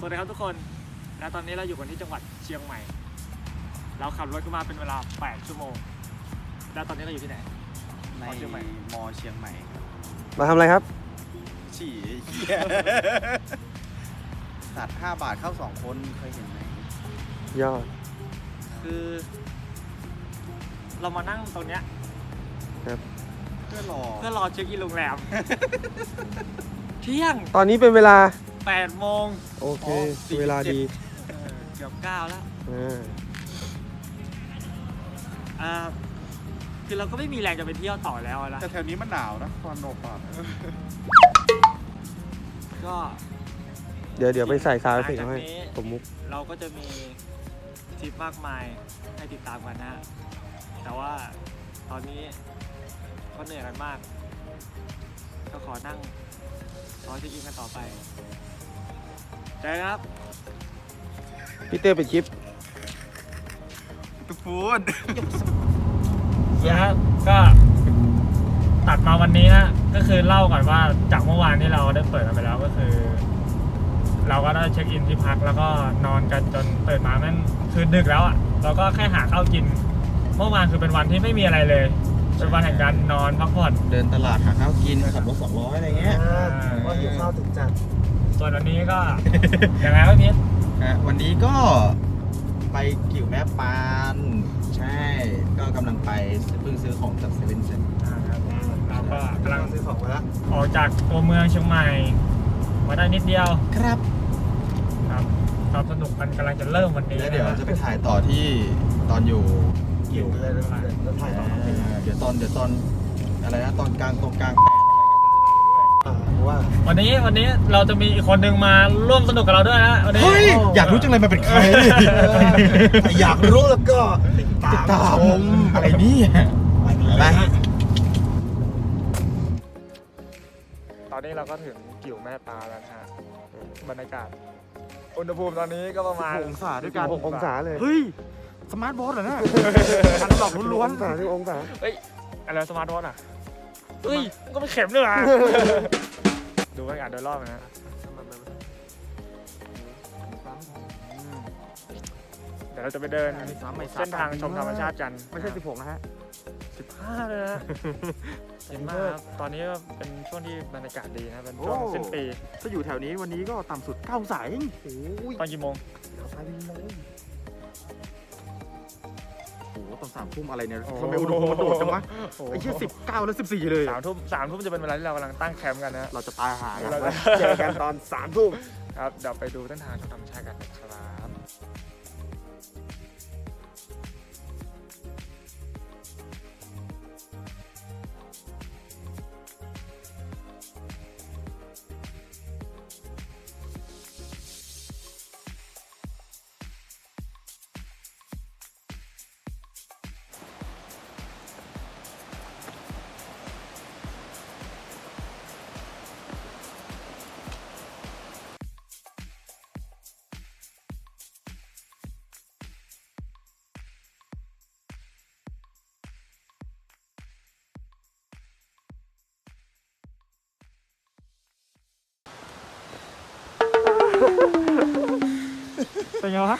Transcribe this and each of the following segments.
สวัสดีครับทุกคน และตอนนี้เราอยู่กันที่จังหวัดเชียงใหม่ เราขับรถกันมาเป็นเวลา 8 ชั่วโมง แล้วตอนนี้เราอยู่ที่ไหน ในมอเชียงใหม่มอเชียงใหม่ ครับมาทำอะไรครับ ฉี่ไอ้เหี้ยสัตว์5บาทเข้า 2 คนเคยเห็นไหมยอดคือ เรามานั่งตรงเนี้ยเพื่อรอเพื่อรอเช็คอินโรงแรม เที่ยง ตอนนี้เป็นเวลา 8โมงโอเค เวลาดีเออเกือบ9แล้วอ่าอ่าคือเราก็ไม่มีแรงจะไปเที่ยวต่อแล้วนะแต่แถวนี้มันหนาวนะคอนโดปาดก็ เดี๋ยวเดี๋ยวไปใส่ซาวด์หลัเอฟงเฟกจากต์ให้นี้ผมมุก เราก็จะมีทริปมากมายให้ติดตามกันนะฮะ แต่ว่าตอนนี้ก็เหนื่อยกันมาก ก็ขอนั่งรอเช็คอินกันต่อไป เจอกันครับพี่เต้เป็นคลิปตุฟูดนะฮะก็ตัดมาวันนี้นะก็คือเล่าก่อนว่าจากเมื่อวานที่เราได้เปิดกันไปแล้วก็คือ เราก็ได้เช็คอินที่พักแล้วก็นอนกันจนตื่นมาแม่งคือดึกแล้วอะเราก็แค่หาข้าวกิน เมื่อวานคือเป็นวันที่ไม่มีอะไรเลย เป็นวันแห่งการนอนพักผ่อนเดินตลาดหาข้าวกินขับรถ200อะไรเงี้ย ว่าหิวข้าวถึงจัด ส่วนวันนี้ก็ยังไงวะพีทฮะวันนี้ก็ไปกิ่วแม่ปาน ใช่ ก็กำลังไปเพิ่งซื้อของจากเซเว่นเซ็นอ่าครับเราก็กำลังซื้อของมาแล้วออกจากตัวเมืองเชียงใหม่ มาได้นิดเดียว ครับ ครับความสนุกมันกำลังจะเริ่มวันนี้แล้วเดี๋ยวนะจะไปถ่ายต่อที่ตอนอยู่กิ่วเลยด้วยแล้วถ่ายต่อเออเดี๋ยวตอนเดี๋ยวตอนอะไรนะตอนกลางตรงกลางแปด ว่าวันนี้วันนี้เราจะมีอีกคนหนึ่งมาร่วมสนุกกับเราด้วยนะวันนี้เฮ้ย อยากรู้จังเลยมันเป็นใคร อยากรู้แล้วก็ติดตามอะไรนี่ไปตอนนี้เราก็ถึงกิ่วแม่ปลาแล้วนะฮะบรรยากาศอุณหภูมิตอนนี้ก็ประมาณองศาด้วยกันหกองศาเลยเฮ้ยสมาร์ทบอสเหรอเนี่ยทันหลอกล้วนองศาที่องศาเอ้ยอะไรสมาร์ทวอทอะ เอ้ยมันก็ไม่เข็มด้วยว่ะ ดูบรรยากาศโดยรอบนะฮะอืมเดี๋ยวเราจะไปเดินเส้นทางชมธรรมชาติกันไม่ใช่ 16 นะฮะสิบห้าเลยนะเย็นมากครับตอนนี้ก็เป็นช่วงที่บรรยากาศดีนะเป็นช่วงโอ้ สิ้นปี ถ้าอยู่แถวนี้วันนี้ก็ต่ำสุด9องศาเองโอ้ยตอนกี่โมงไปเลยโอ้โห ตอนสามทุ่มอะไรเนี่ยโอ้โหทำไมอุณหภูมิมันโดดจังวะไอ้เชี่ยสิบเก้าแล้วสิบสี่เลยสามทุ่มสามทุ่มจะเป็นเวลาที่เรากำลังตั้งแคมป์กันนะฮะเราจะตายหากันเราจะเจอกันตอนสามทุ่มครับเดี๋ยวไปดูเส้นทางชมธรรมชาติกันนะครับ เป็นไงวะ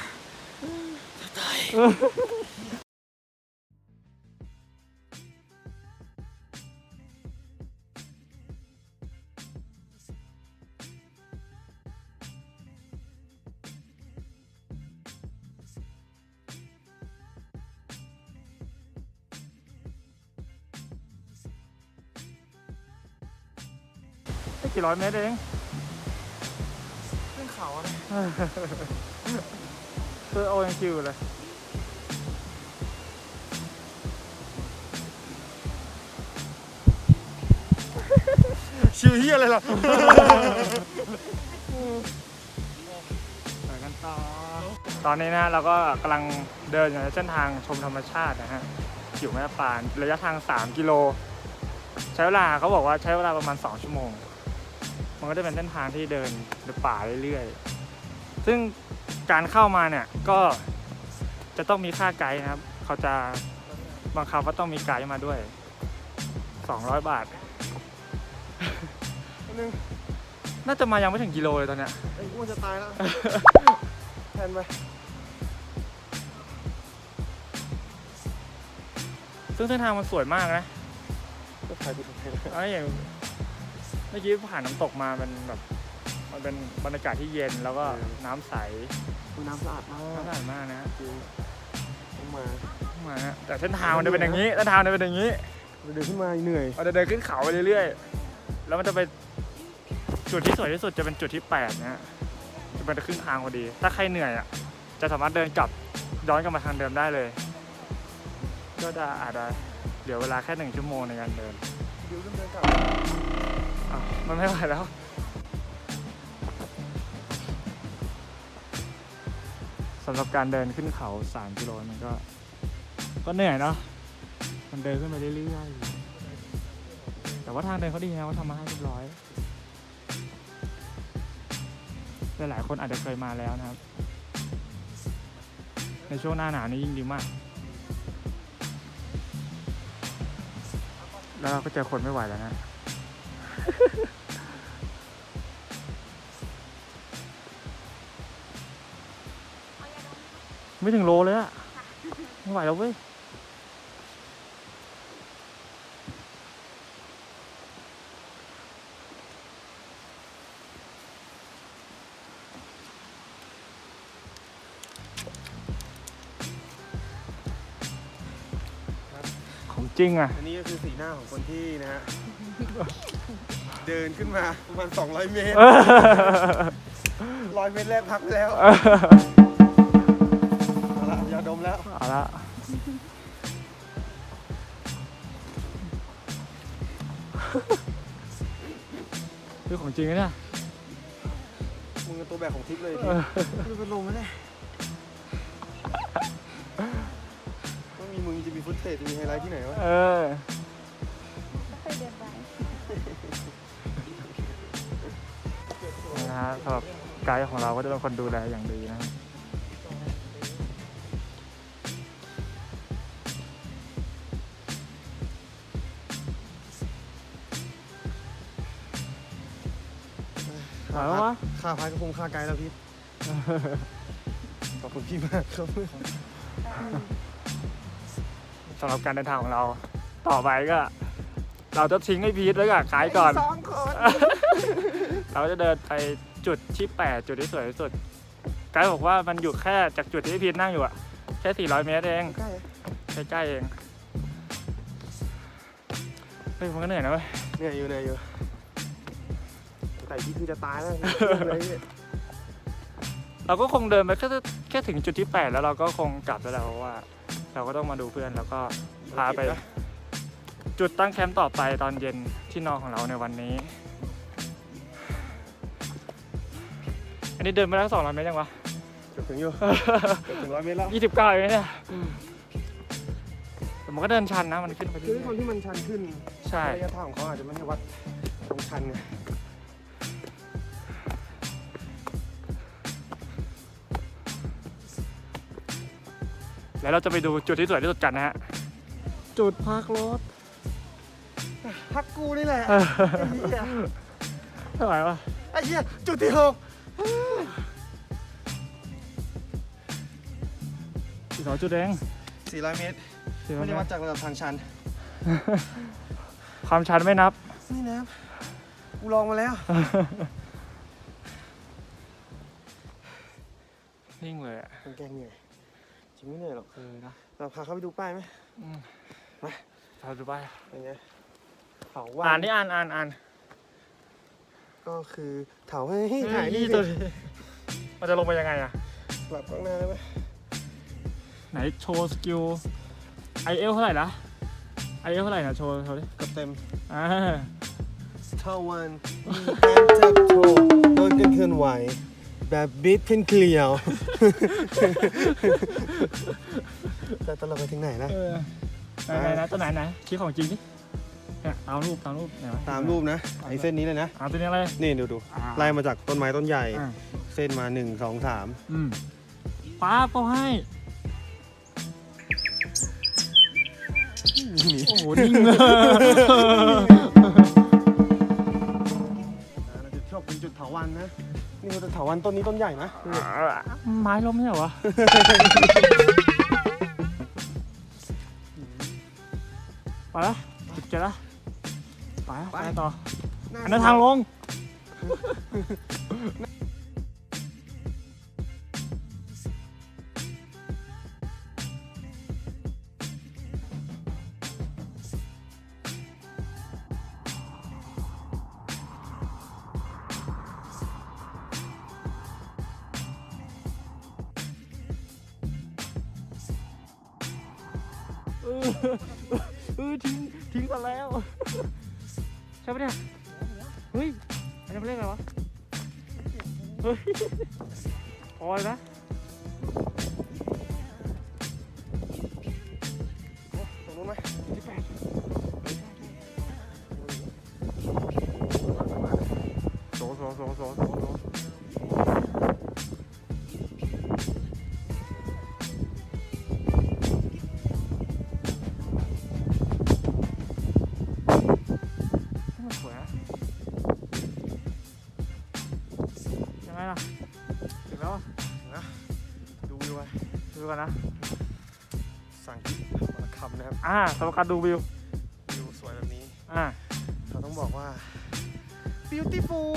ไม่กี่ร้อยเมตรเองขึ้นเขาอะไรคือโอยังคิวเลยชิวเฮียอะไรล่ะไปกันต่อ ตอนนี้นะเราก็กำลังเดินอยู่ในเส้นทางชมธรรมชาตินะฮะอยู่แม่ปานระยะทาง 3 กิโล ใช้เวลาเขาบอกว่าใช้เวลาประมาณ 2 ชั่วโมง มันก็จะเป็นเส้นทางที่เดินในป่าเรื่อยๆ ซึ่ง การเข้ามาเนี่ยก็จะต้องมีค่าไกด์นะครับ เขาจะบังคับว่าต้องมีไกด์มาด้วย 200 บาทน่าจะมายังไม่ถึงกิโลเลยตอนเนี้ยไอ้มันจะตายแล้ว แทนไปซึ่งเส้นทางมันสวยมากนะก็ถ่ายไปถ่ายไปไอ้อย่างเมื่อกี้ผ่านน้ำตกมามันแบบ มันเป็นบรรยากาศที่เย็นแล้วก็น้ำใสน้ำสะอาดมากน้ำใสมากนะคือต้องมามาฮะแต่เส้นทางมันจะเป็นอย่างนี้เส้นทางมันจะเป็นอย่างนี้เดินขึ้นมาเหนื่อยเราจะเดินขึ้นเขาไปเรื่อยๆ แล้วมันจะไปจุดที่สวยที่สุดจะเป็นจุดที่แปดนะฮะจะเป็นครึ่งทางพอดี ถ้าใครเหนื่อยอะจะสามารถเดินกลับย้อนกลับมาทางเดิมได้เลย ก็จะอาจจะเหลือเวลาแค่หนึ่งชั่วโมงในการเดินเดี๋ยวขึ้นเดินกลับ อะมันไม่ไหวแล้ว สำหรับการเดินขึ้นเขา 3 กิโลมันก็ก็เหนื่อยเนาะมันเดินขึ้นไปเรื่อยๆแต่ว่าทางเดินเขาดีนะเขาทำมาให้เรียบร้อยหลายๆคนอาจจะเคยมาแล้วนะครับ ในช่วงหน้าหนาวนี่ยิ่งดีมาก แล้วเราก็เจอคนไม่ไหวแล้วนะ ไม่ถึงโลเลยอะไม่ไหวแล้วเว้ยของจริงอะอันนี้ก็คือสีหน้าของคนที่นะฮะ เดินขึ้นมาประมาณ 200 เมตร100เมตรแรกพักไปแล้ว แล้วเอาละคือของจริงนะเนี่ย มึงเป็นตัวแบกของทริปเลยเออพี่เป็นลมไม่ได้ไม่มีมึงจะมีฟุตเทจมีไฮไลท์ที่ไหนวะ เออ เคยเดินไปนะฮะสำหรับไกด์ของเราก็จะเป็นคนดูแลอย่างดี ไหวปะวะค่าพักก็คงค่าไกด์แล้วพี่ ขอบคุณพี่มากครับสำหรับการเดินทางของเรา ต่อไปก็ เราจะทิ้งให้พีทไว้กับไกด์ก่อน สองคน เราจะเดินไปจุดที่8จุดที่สวยที่สุดไกด์บอกว่ามันอยู่แค่จากจุดที่พีทนั่งอยู่อะแค่400 เมตรเอง ใกล้ใกล้ๆเอง เฮ้ยมันก็เหนื่อยนะเว้ย เหนื่อยอยู่เหนื่อยอยู่ แต่พี่คือจะตายแล้วเลยพี่เราก็คงเดินไปแค่แค่ถึงจุดที่ 8 แล้วเราก็คงกลับแล้วแหละเพราะว่า เราก็ต้องมาดูเพื่อนแล้วก็พาไป จุดตั้งแคมป์ต่อไปตอนเย็นที่นอนของเราในวันนี้ อันนี้เดินไปแล้วสองร้อยเมตรยังวะ เกือบถึงอยู่ เกือบถึงร้อยเมตรแล้วยี่สิบเก้าเองเนี่ยแต่มันก็เดินชันนะมันขึ้นไปคือเรื่ด้วยความอยที่มันชันขึ้นๆใช่ ระยะทางของเขาอาจจะไม่ได้วัดตรงชันไง แล้วเราจะไปดูจุดที่สวยที่สุดกันนะฮะ จุดพักรถ พักกูนี่แหละเออไอ้เหี้ยไม่ไหววะไอ้เหี้ยจุดที่หกอีกสองจุดเอง400 เมตรสี่ร้อไม่ยได้เมวัตดรจากระดับทางชัน ความชันไม่นับ นี่นะกูลองมาแล้ว นิ่งเลยอะมันแกล้งเหนื่อย จริงไม่เหนื่อยหรอกเออนะเราพาเขาไปดูป้ายไหมเราดูไปเป็นไงเถาวัอ่านนี่อ่านอ่านอ่านก็คือเถาให้ให้ถ่ายนี่ตัวสิมันจะลงไปยังไงอะหลับกล้องหน้าได้ไหมไหนโชว์สกิลไอเอลเท่าไหร่นะไอเอลเท่าไหร่นะโชว์โชว์ดิเกับเต็มอ่า เท่าวันมีการจับโชว์โดนกันเคลื่อนไหว แบบบิดเพ่นเกลียว แต่ตอนเราไปถึงไหนนะ เออไหนไหนนะตัวไหนไหนชี้ของจริงดิเนี่ยตามรูปตามรูปไหนวะตามรูปนะ ไอ้เส้นนี้เลยนะ อ่าตัวนี้อะไร นี่ดูดูอ่า ไล่มาจากต้นไม้ต้นใหญ่ อ่าเส้นมาหนึ่งสองสามอืมป้าเขาให้ โอ้โห นิ่งเลยเราจะชอบเป็นจุดเถาวันนะ นี่เขาจะเถาวันต้นนี้ต้นใหญ่นะไม้ล้มไม่ใช่เหรอวะไปละจุดเจ็ดละไปละไปต่ออันนั้นทางลง เออทิ้งทิ้งกันแล้ว ใช่ปะเนี่ยเฮ้ยอันนี้มันเรียกอะไรวะ เฮ้ยพอเลยนะ กันนะสั่งคิดวันละคำนะครับอ่าสำหรับการดูวิววิวสวยแบบนี้อ่าเราต้องบอกว่า beautiful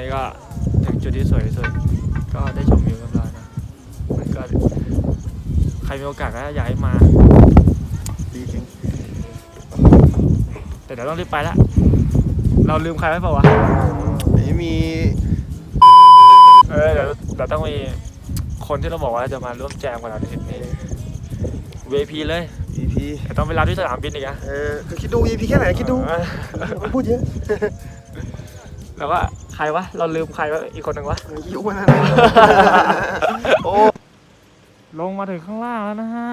นนี้ก็ถึงจุดที่สวยที่สุดก็ได้ชมวิวเรียบร้อยนะมันก็ใครมีโอกาสก็อยากให้มาดีจริงแต่เดี๋ยวต้องรีบไปละเราลืมใครไว้เปล่าวะไม่มีเออเดี๋ยวเดี๋ยวต้องมีคนที่เราบอกว่าจะมาร่วมแจมกับเราในทริปนี้ VIP เลย EP แต่ต้องไปรับที่สนามบินอีกนะเออคือคิดดู EP แค่ไหนคิดดูเออไม่พูดเยอะ แล้วก็ใค รวะ เราลืมใครวะ อีกคนหนึ่งวะ ยุมันนะโอ้ลงมาถึงข้างล่างแล้วนะฮะ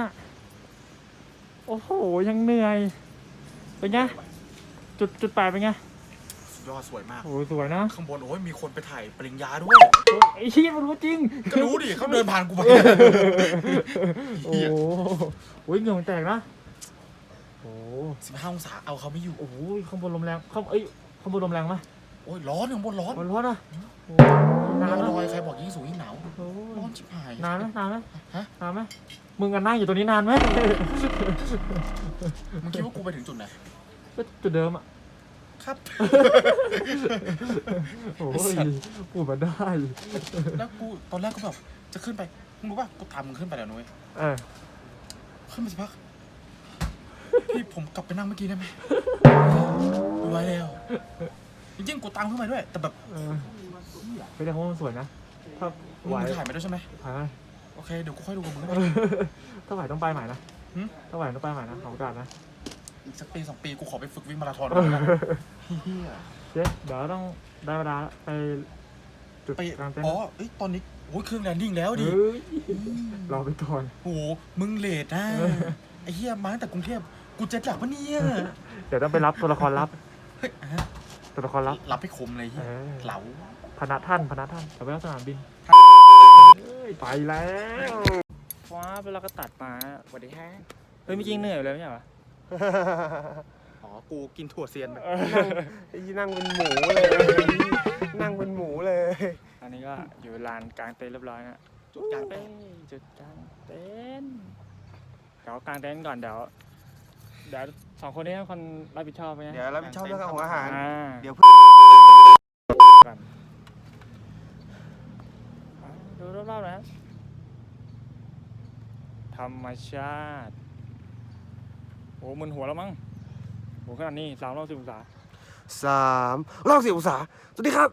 โอ้โห ยังเหนื่อย เป็นไง จุดจุดแปดเป็นไง สุดยอดสวยมาก โอ้โหสวยนะข้างบนโอ้ยมีคนไปถ่ายปริญญาด้วย โอ้ยไอ้ชี้ยมันรู้จริง ก็รู้ดิเขาเดินผ่านกูไป โอ้โหโอ้ยเหงื่อมันแตกนะ โอ้โหสิบห้าองศาเอาเขาไม่อยู่ โอ้โหข้างบนลมแรงข้างเอ้ยข้างบนลมแรงไหม โอ้ยร้อนข้างบนร้อนมันร้อนอะโอ้โหนานานนนะลอยใครบอกยิ่งสูงยิ่งหนาวโอ้โหร้อนชิบหายนานไหมนานไหมฮะนานไหมมึงกันนั่งอยู่ตรงนี้นานไหมมึงคิดว่ากูไปถึงจุดไหนก็จุดเดิมอะครับโอ้ยพูดมาได้ แล้วกูตอนแรกก็แบบจะขึ้นไปมึงรู้ป่ะกูตามมึงขึ้นไปแล้วนุ้ยเออขึ้นไปสักพักพี่ผมกลับไปนั่งเมื่อกี้ได้ไหมไม่ไหวแล้ว จริงๆกูตามขึ้นไปด้วย แต่แบบเออไม่ได้เพราะว่ามันสวยนะ ถ้ามึงไหวถ่ายมาด้วยใช่ไหมถ่ายไหม โอเคเดี๋ยวกูค่อยดูกับมึงเออถ้าไหวต้องไปใหม่นะหึ ถ้าไหวต้องไปใหม่นะขอโอกาสนะอีกสักปีสองปีกูขอไปฝึกวิ่งมาราธอนเอก่อนอนะเฮียเจ๊เดี๋ยวต้องได้เวลาไปจุดไปกลางเต็นท์อ๋อเอ้ยตอนนี้โอ้ยเครื่องแลนดิ้งแล้วดิเฮ้ยรอไปก่อน โอ้โหมึงเลทนะเออ ไอ้เฮียมาตั้งแต่กรุงเทพกูเจ็ดหลักปะเนี่ยเดี๋ยวต้องไปรับตัวละครลับ เฮ้ยฮะ ตัวละครลับ รับให้คมเลยเฮีเอยอเหลาพนักท่านพนักท่านเดี๋ยวไปรับสนามบินเอ้ยไปแล้วฟ้าไปแล้วก็ตัดมาสวัสดีฮะเฮ้ยไม่จริงเหนื่อยเลยไม่ใช่เหรออ๋อ กูกินถั่วเซียนไปไอ้นั่งเป็นหมูเลย นั่งเป็นหมูเลยอันนี้ก็อยู่ลานกลางเต็นท์เรียบร้อยนะจุดกลางเต็เอ้นท์ยจุดกลางเต็นท์เดี๋ยวกลางเต็นท์ก่อนเดี๋ยว เดี๋ยวสองคนนี้เป็นคนรับผิดชอบไหมเดี๋ยวรับผิดชอบเรื่องของอาหาร อ่าเดี๋ยวกันอะดูรอบๆหนะธรรมชาติ โอ้มึนหัวแล้วมั้งโหขนาดนี้สามรอบสิบองศาสามรอบสี่องศาสวัสดีครับ